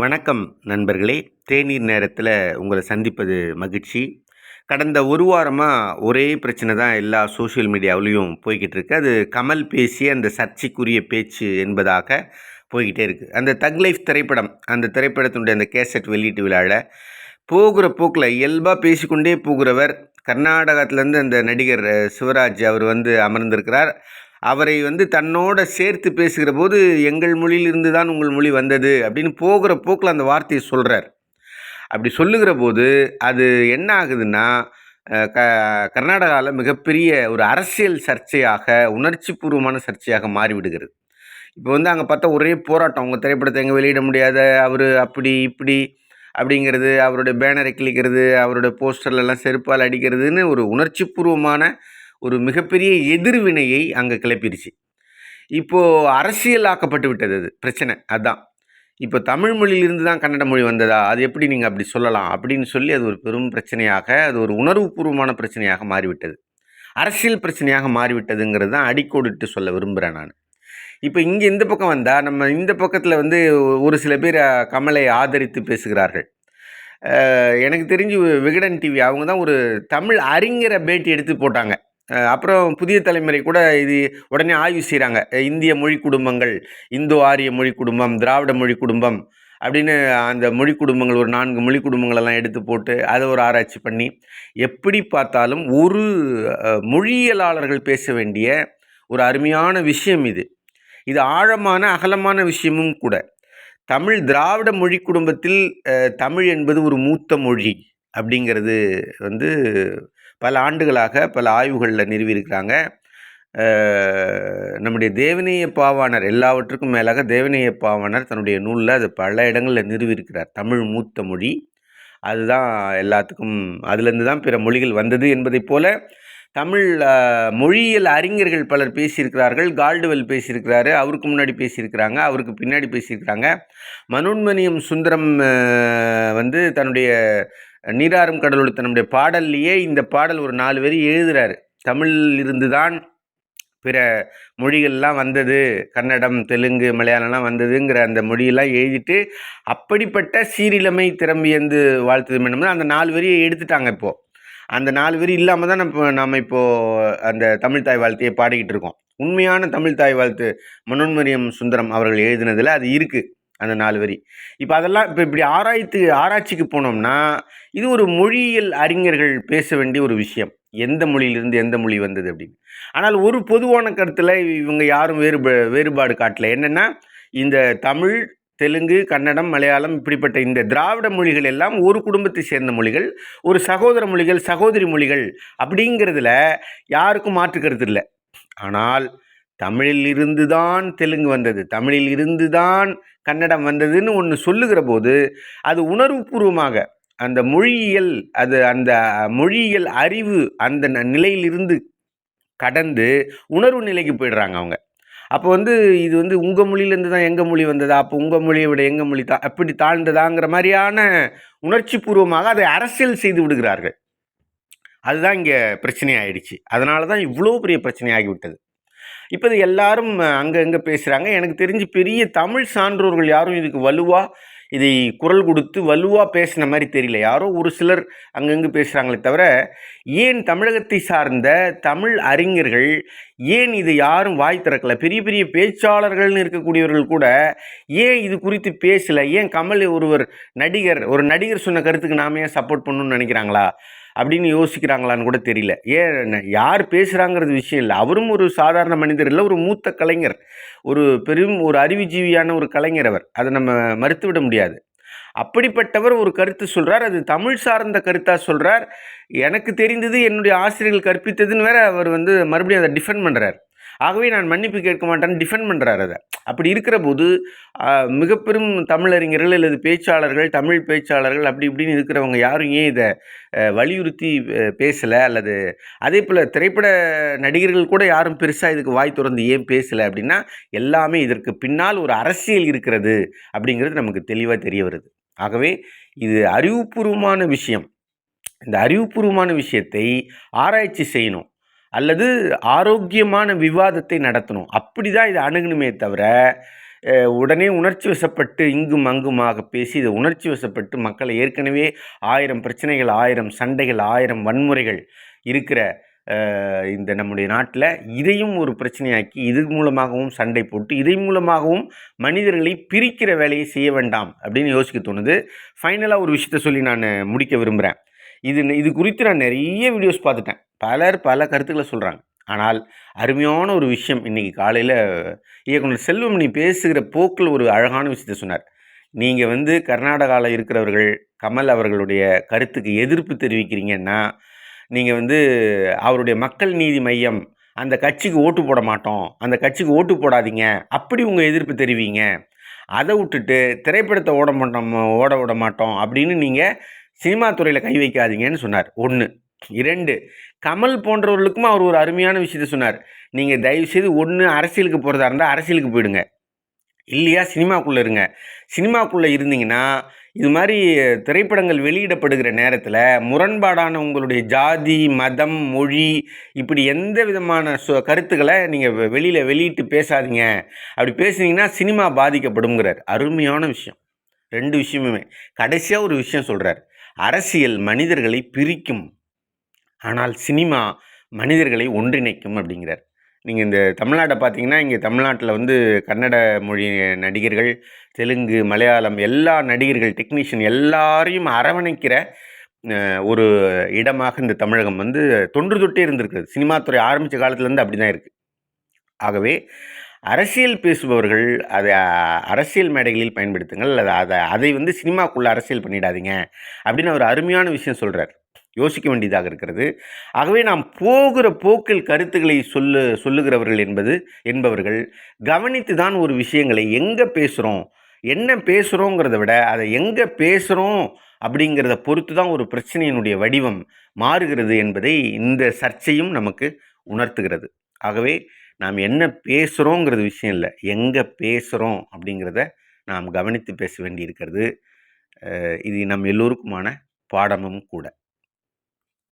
வணக்கம் நண்பர்களே. தேநீர் நேரத்தில் உங்களை சந்திப்பது மகிழ்ச்சி. கடந்த ஒரு வாரமாக ஒரே பிரச்சனை தான் எல்லா சோஷியல் மீடியாவிலையும் போய்கிட்டு இருக்கு. அது கமல் பேசிய அந்த சர்ச்சைக்குரிய பேச்சு என்பதாக போய்கிட்டே இருக்குது அந்த தக் லைஃப் திரைப்படம் அந்த திரைப்படத்தினுடைய அந்த கேசட் வெளியீட்டு விழாவில் போகிற போக்கில் இயல்பாக பேசிக்கொண்டே போகிறவர் கர்நாடகத்திலேருந்து அந்த நடிகர் சிவராஜ் அவர் வந்து அமர்ந்திருக்கிறார். அவரை வந்து தன்னோட சேர்த்து பேசுகிற போது எங்கள் மொழியிலிருந்து தான் உங்கள் மொழி வந்தது அப்படின்னு போகிற போக்கில் அந்த வார்த்தையை சொல்கிறார் அப்படி சொல்லுகிற போது அது என்ன ஆகுதுன்னா க கர்நாடகாவில் மிகப்பெரிய ஒரு அரசியல் சர்ச்சையாக உணர்ச்சிபூர்வமான சர்ச்சையாக மாறிவிடுகிறது. இப்போ வந்து அங்கே பார்த்தா ஒரே போராட்டம். உங்கள் திரைப்படத்தை எங்கே வெளியிட முடியாத அவர் அப்படி இப்படி அப்படிங்கிறது அவருடைய பேனரை கிழிக்கிறது அவருடைய போஸ்டர்லலாம் செருப்பால் அடிக்கிறதுன்னு ஒரு உணர்ச்சிபூர்வமான ஒரு மிகப்பெரிய எதிர்வினையை அங்கே கிளப்பிருச்சு. இப்போது அரசியலாக்கப்பட்டு விட்டது அது பிரச்சனை அதுதான் இப்போ தமிழ் மொழியிலிருந்து தான் கன்னட மொழி வந்ததா? அது எப்படி நீங்கள் அப்படி சொல்லலாம்? அப்படின்னு சொல்லி அது ஒரு பெரும் பிரச்சனையாக அது ஒரு உணர்வுபூர்வமான பிரச்சனையாக மாறிவிட்டது. அரசியல் பிரச்சனையாக மாறிவிட்டதுங்கிறது தான் அடிக்கோடிட்டு சொல்ல விரும்புகிறேன் நான். இப்போ இங்கே இந்த பக்கம் வந்தால் நம்ம இந்த பக்கத்தில் வந்து ஒரு சில பேர் கமலை ஆதரித்து பேசுகிறார்கள். எனக்கு தெரிஞ்சு விகடன் டிவி அவங்க தான் ஒரு தமிழ் அறிஞரை பேட்டி எடுத்து போட்டாங்க. அப்புறம் புதிய தலைமுறை கூட இது உடனே ஆய்வு செய்கிறாங்க இந்திய மொழி குடும்பங்கள் இந்தோ ஆரிய மொழி குடும்பம் திராவிட மொழி குடும்பம் அப்படின்னு அந்த மொழி குடும்பங்கள் ஒரு நான்கு மொழி குடும்பங்களெல்லாம் எடுத்து போட்டு அதை ஒரு ஆராய்ச்சி பண்ணி எப்படி பார்த்தாலும் ஒரு மொழியியலாளர்கள் பேச வேண்டிய ஒரு அருமையான விஷயம் இது. இது ஆழமான அகலமான விஷயமும் கூட. தமிழ் திராவிட மொழி குடும்பத்தில் தமிழ் என்பது ஒரு மூத்த மொழி. அப்படிங்கிறது வந்து பல ஆண்டுகளாக பல ஆய்வுகளில் நிறுவியிருக்கிறாங்க. நம்முடைய தேவநேய பாவாணர் எல்லாவற்றுக்கும் மேலாக தேவநேய பாவாணர் தன்னுடைய நூலில் அது பல இடங்களில் நிறுவியிருக்கிறார். தமிழ் மூத்த மொழி. அதுதான் எல்லாத்துக்கும் அதுலேருந்து தான் பிற மொழிகள் வந்தது என்பதைப் போல தமிழ் மொழியியல் அறிஞர்கள் பலர் பேசியிருக்கிறார்கள். கால்டுவெல் பேசியிருக்கிறாரு அவருக்கு முன்னாடி பேசியிருக்கிறாங்க அவருக்கு பின்னாடி பேசியிருக்கிறாங்க. மனோன்மணியம் சுந்தரம் வந்து தன்னுடைய நீராறும் கடலோடு தன்னுடைய பாடல்லையே இந்த பாடல் ஒரு நாலு வரி எழுதுறாரு. தமிழில் இருந்து தான் பிற மொழிகள்லாம் வந்தது. கன்னடம் தெலுங்கு மலையாளம்லாம் வந்ததுங்கிற அந்த மொழியெல்லாம் எழுதிட்டு அப்படிப்பட்ட சீரிழமை திறம்பியந்து வாழ்த்துது என்னமோ அந்த நாலு வரியை எடுத்துட்டாங்க இப்போது அந்த நாலு வரி இல்லாமல் தான் நம்ம நம்ம இப்போது அந்த தமிழ் தாய் வாழ்த்தையை பாடிக்கிட்டு இருக்கோம். உண்மையான தமிழ் தாய் வாழ்த்து மனோன்மரியம் சுந்தரம் அவர்கள் எழுதினதில் அது இருக்குது அந்த நாலு வரி. இப்போ அதெல்லாம் இப்போ இப்படி ஆராய்த்து ஆராய்ச்சிக்கு போனோம்னா இது ஒரு மொழியியல் அறிஞர்கள் பேச வேண்டிய ஒரு விஷயம். எந்த மொழியிலிருந்து எந்த மொழி வந்தது அப்படின்னு. ஆனால் ஒரு பொதுவான கருத்தில் இவங்க யாரும் வேறுப வேறுபாடு காட்டல. என்னென்னா இந்த தமிழ் தெலுங்கு கன்னடம் மலையாளம் இப்படிப்பட்ட இந்த திராவிட மொழிகள் எல்லாம் ஒரு குடும்பத்தை சேர்ந்த மொழிகள் ஒரு சகோதர மொழிகள் சகோதரி மொழிகள் அப்படிங்கிறதுல யாருக்கும் மாற்றுக்கிறது இல்லை. ஆனால் தமிழில் இருந்து தான் தெலுங்கு வந்தது. தமிழில் இருந்து தான் கன்னடம் வந்ததுன்னு ஒன்று சொல்லுகிற போது அது உணர்வுபூர்வமாக அந்த மொழியியல் அது அந்த மொழியியல் அறிவு அந்த ந- நிலையிலிருந்து கடந்து உணர்வு நிலைக்கு போயிடுறாங்க அவங்க. அப்போ வந்து இது வந்து உங்கள் மொழியிலேருந்து தான் எங்கள் மொழி வந்ததா? அப்போ உங்கள் மொழியை விட எங்கள் மொழி தா அப்படி தாழ்ந்ததாங்கிற மாதிரியான உணர்ச்சி பூர்வமாக அதை அரசியல் செய்து விடுகிறார்கள். அதுதான் இங்கே பிரச்சனை ஆயிடுச்சு. அதனால தான் இவ்வளோ பெரிய பிரச்சனை ஆகிவிட்டது. இப்போ இது எல்லாரும் அங்கே அங்கங்கே பேசுகிறாங்க எனக்கு தெரிஞ்சு பெரிய தமிழ் சான்றோர்கள் யாரும் இதுக்கு வலுவாக இதை குரல் கொடுத்து வலுவாக பேசின மாதிரி தெரியல. யாரோ ஒரு சிலர் அங்கங்கே பேசுகிறாங்களே தவிர ஏன் தமிழகத்தை சார்ந்த தமிழ் அறிஞர்கள் ஏன் இது யாரும் வாய் திறக்கல? பெரிய பெரிய பேச்சாளர்கள்னு இருக்கக்கூடியவர்கள் கூட ஏன் இது குறித்து பேசலை? ஏன் கமல் ஒருவர் நடிகர் ஒரு நடிகர் சொன்ன கருத்துக்கு நாமே ஏன் சப்போர்ட் பண்ணணும்னு நினைக்கிறாங்களா? அப்படின்னு யோசிக்கிறாங்களான்னு கூட தெரியல. ஏன் யார் பேசுகிறாங்கிறது விஷயம் இல்லை. அவரும் ஒரு சாதாரண மனிதர் இல்லை ஒரு மூத்த கலைஞர். ஒரு பெரும் ஒரு அறிவுஜீவியான ஒரு கலைஞர் அவர். அதை நம்ம மறுத்துவிட முடியாது. அப்படிப்பட்டவர் ஒரு கருத்து சொல்கிறார் அது தமிழ் சார்ந்த கருத்தாக சொல்கிறார் எனக்கு தெரிந்தது என்னுடைய ஆசிரியர்கள் கற்பித்ததுன்னு வேற அவர் வந்து மறுபடியும் அதை டிஃபெண்ட் பண்ணுறார் ஆகவே நான் மன்னிப்பு கேட்க மாட்டேன்னு டிஃபெண்ட் பண்ணுறாரு அதை. அப்படி இருக்கிற போது மிக பெரும் தமிழறிஞர்கள் அல்லது பேச்சாளர்கள் தமிழ் பேச்சாளர்கள் அப்படி இப்படின்னு இருக்கிறவங்க யாரும் ஏன் இதை வலியுறுத்தி பேசலை? அல்லது அதே போல் திரைப்பட நடிகர்கள் கூட யாரும் பெருசாக இதுக்கு வாய் திறந்து ஏன் பேசலை அப்படின்னா எல்லாமே இதற்கு பின்னால் ஒரு அரசியல் இருக்கிறது அப்படிங்கிறது நமக்கு தெளிவாக தெரிய வருது. ஆகவே இது அறிவுபூர்வமான விஷயம். இந்த அறிவுபூர்வமான விஷயத்தை ஆராய்ச்சி செய்யணும். அல்லது ஆரோக்கியமான விவாதத்தை நடத்தணும். அப்படி தான் இதை அணுகணுமே தவிர உடனே உணர்ச்சி வசப்பட்டு இங்கும் அங்குமாக பேசி இதை உணர்ச்சி வசப்பட்டு மக்களை ஏற்கனவே ஆயிரம் பிரச்சனைகள் ஆயிரம் சண்டைகள் ஆயிரம் வன்முறைகள் இருக்கிற இந்த நம்முடைய நாட்டில் இதையும் ஒரு பிரச்சனையாக்கி இது மூலமாகவும் சண்டை போட்டு இதை மூலமாகவும் மனிதர்களை பிரிக்கிற வேலையை செய்ய வேண்டாம் அப்படின்னு யோசிக்க தோணுது. ஃபைனலாக ஒரு விஷயத்த சொல்லி நான் முடிக்க விரும்புகிறேன் இது இது குறித்து நான் நிறைய வீடியோஸ் பார்த்துட்டேன். பலர் பல கருத்துக்களை சொல்கிறாங்க ஆனால் அருமையான ஒரு விஷயம் இன்றைக்கி காலையில் இயக்குனர் செல்வம் நீ பேசுகிற போக்கில் ஒரு அழகான விஷயத்தை சொன்னார். நீங்கள் வந்து கர்நாடகாவில் இருக்கிறவர்கள் கமல் அவர்களுடைய கருத்துக்கு எதிர்ப்பு தெரிவிக்கிறீங்கன்னா நீங்கள் வந்து அவருடைய மக்கள் நீதி மையம் அந்த கட்சிக்கு ஓட்டு போட மாட்டோம் அந்த கட்சிக்கு ஓட்டு போடாதீங்க அப்படி உங்கள் எதிர்ப்பு தெரிவிங்க. அதை விட்டுட்டு திரைப்படத்தை ஓட மாட்டோம் ஓட விட மாட்டோம் அப்படின்னு நீங்கள் சினிமா துறையில் கை வைக்காதீங்கன்னு சொன்னார். ஒன்று இரண்டு கமல் போன்றவர்களுக்கும் அவர் ஒரு அருமையான விஷயத்த சொன்னார். நீங்கள் தயவுசெய்து ஒன்று அரசியலுக்கு போகிறதா இருந்தால் அரசியலுக்கு போயிடுங்க. இல்லையா? சினிமாக்குள்ளே இருங்க. சினிமாக்குள்ளே இருந்தீங்கன்னா இது மாதிரி திரைப்படங்கள் வெளியிடப்படுகிற நேரத்தில் முரண்பாடான உங்களுடைய ஜாதி மதம் மொழி இப்படி எந்த விதமான சொ கருத்துக்களை நீங்கள் வெளியில் வெளியிட்டு பேசாதீங்க. அப்படி பேசுனீங்கன்னா சினிமா பாதிக்கப்படுங்கிறார் அருமையான விஷயம். ரெண்டு விஷயமுமே. கடைசியாக ஒரு விஷயம் சொல்கிறார் அரசியல் மனிதர்களை பிரிக்கும் ஆனால் சினிமா மனிதர்களை ஒன்றிணைக்கும் அப்படிங்கிறார். நீங்கள் இந்த தமிழ்நாட்டை பார்த்தீங்கன்னா இங்கே தமிழ்நாட்டில் வந்து கன்னட மொழி நடிகர்கள் தெலுங்கு மலையாளம் எல்லா நடிகர்கள் டெக்னீஷியன் எல்லாரையும் அரவணைக்கிற ஒரு இடமாக இந்த தமிழகம் வந்து தொன்று தொட்டே இருந்திருக்குது சினிமாத்துறை ஆரம்பித்த காலத்துலேருந்து அப்படி தான் இருக்குது ஆகவே அரசியல் பேசுபவர்கள் அதை அரசியல் மேடைகளில் பயன்படுத்துங்கள் அதை அதை அதை வந்து சினிமாக்குள்ளே அரசியல் பண்ணிடாதீங்க அப்படின்னு அவர் அருமையான விஷயம் சொல்கிறார் யோசிக்க வேண்டியதாக இருக்கிறது. ஆகவே நாம் போகிற போக்கில் கருத்துக்களை சொல்லு சொல்லுகிறவர்கள் என்பது என்பவர்கள் கவனித்து தான் ஒரு விஷயங்களை எங்கே பேசுகிறோம் என்ன பேசுகிறோங்கிறத விட அதை எங்கே பேசுகிறோம் அப்படிங்கிறத பொறுத்து தான் ஒரு பிரச்சனையினுடைய வடிவம் மாறுகிறது என்பதை இந்த சர்ச்சையும் நமக்கு உணர்த்துகிறது. ஆகவே நாம் என்ன பேசுகிறோங்கிறது விஷயம் இல்லை எங்கே பேசுகிறோம் அப்படிங்கிறத நாம் கவனித்து பேச வேண்டியிருக்கிறது. இது நம் எல்லோருக்குமான பாடமும் கூட.